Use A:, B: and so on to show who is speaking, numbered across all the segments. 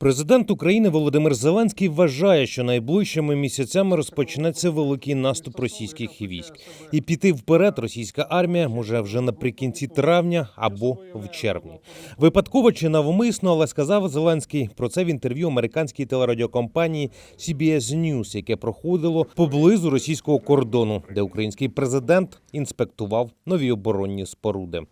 A: Президент України Володимир Зеленський вважає, що найближчими місяцями розпочнеться великий наступ російських військ, і піти вперед російська армія може вже наприкінці травня або в червні. Випадково чи навмисно, але сказав Зеленський про це в інтерв'ю американській телерадіокомпанії CBS News, яке проходило поблизу російського кордону, де український президент інспектував нові оборонні споруди.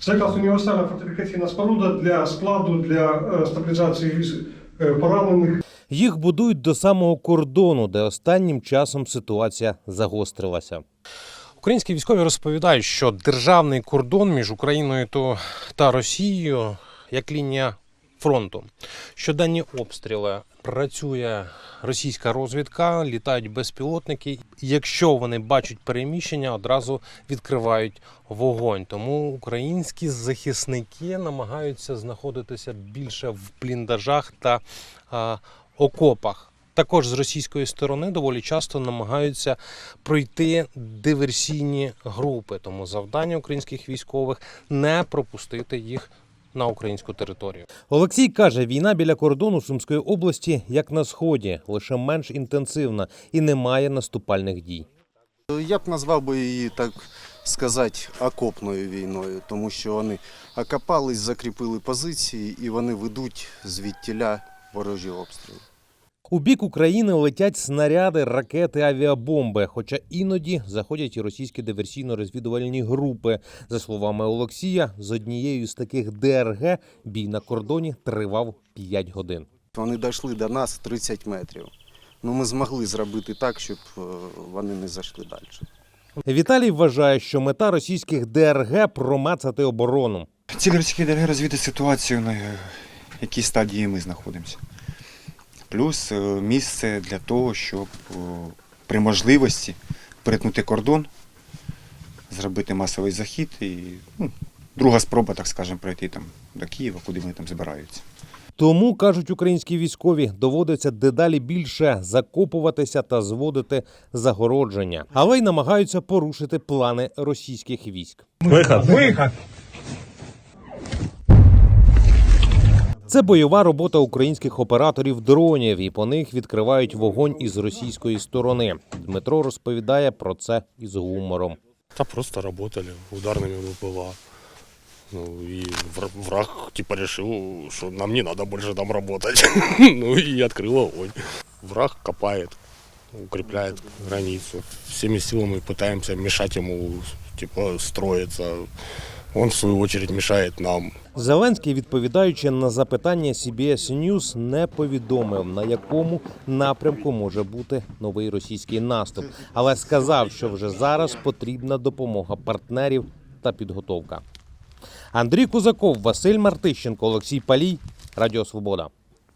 B: Це якраз універсальна фортифікаційна споруда для складу, для е, стабілізації віз- е, поранених.
A: Їх будують до самого кордону, де останнім часом ситуація загострилася. Українські військові розповідають, що державний кордон між Україною та Росією як лінія фронту. Щоденні обстріли працює російська розвідка, літають безпілотники. Якщо вони бачать переміщення, одразу відкривають вогонь. Тому українські захисники намагаються знаходитися більше в бліндажах та а, окопах. Також з російської сторони доволі часто намагаються пройти диверсійні групи. Тому завдання українських військових не пропустити їх на українську територію. Олексій каже, війна біля кордону Сумської області як на сході, лише менш інтенсивна і немає наступальних дій.
C: Я б назвав би її, так сказати, окопною війною, тому що вони окопались, закріпили позиції і вони ведуть звідтіля ворожі обстріли.
A: У бік України летять снаряди, ракети, авіабомби. Хоча іноді заходять і російські диверсійно-розвідувальні групи. За словами Олексія, з однією з таких ДРГ бій на кордоні тривав 5 годин.
C: Вони дійшли до нас 30 метрів. Ну, ми змогли зробити так, щоб е, вони не зайшли далі.
A: Віталій вважає, що мета російських ДРГ промацати оборону.
D: Ціль російських ДРГ розвідати ситуацію, на якій стадії ми знаходимося. Плюс е, місце для того, щоб при можливості перетнути кордон, зробити масовий захід і ну, друга спроба, так скажемо, пройти там до Києва, куди вони там збираються.
A: Тому кажуть українські військові, доводиться дедалі більше закопуватися та зводити загородження, але й намагаються порушити плани російських військ. Це бойова робота українських операторів дронів, і по них відкривають вогонь із російської сторони. Дмитро розповідає про це із гумором.
E: Да просто работали ударными ВПЛА. Ну и вра- враг типа решил, что нам не надо больше там работать. ну и открыл огонь. Враг копает, укрепляет границу. Всеми силами пытаемся мешать ему типа строиться. Он в свою очередь мешает нам.
A: Зеленський, відповідаючи на запитання CBS News, не повідомив на якому напрямку може бути новий російський наступ, але сказав, що вже зараз потрібна допомога партнерів та підготовка. Андрій Кузаков, Василь Мартищенко, Олексій Палій, Радіо Свобода.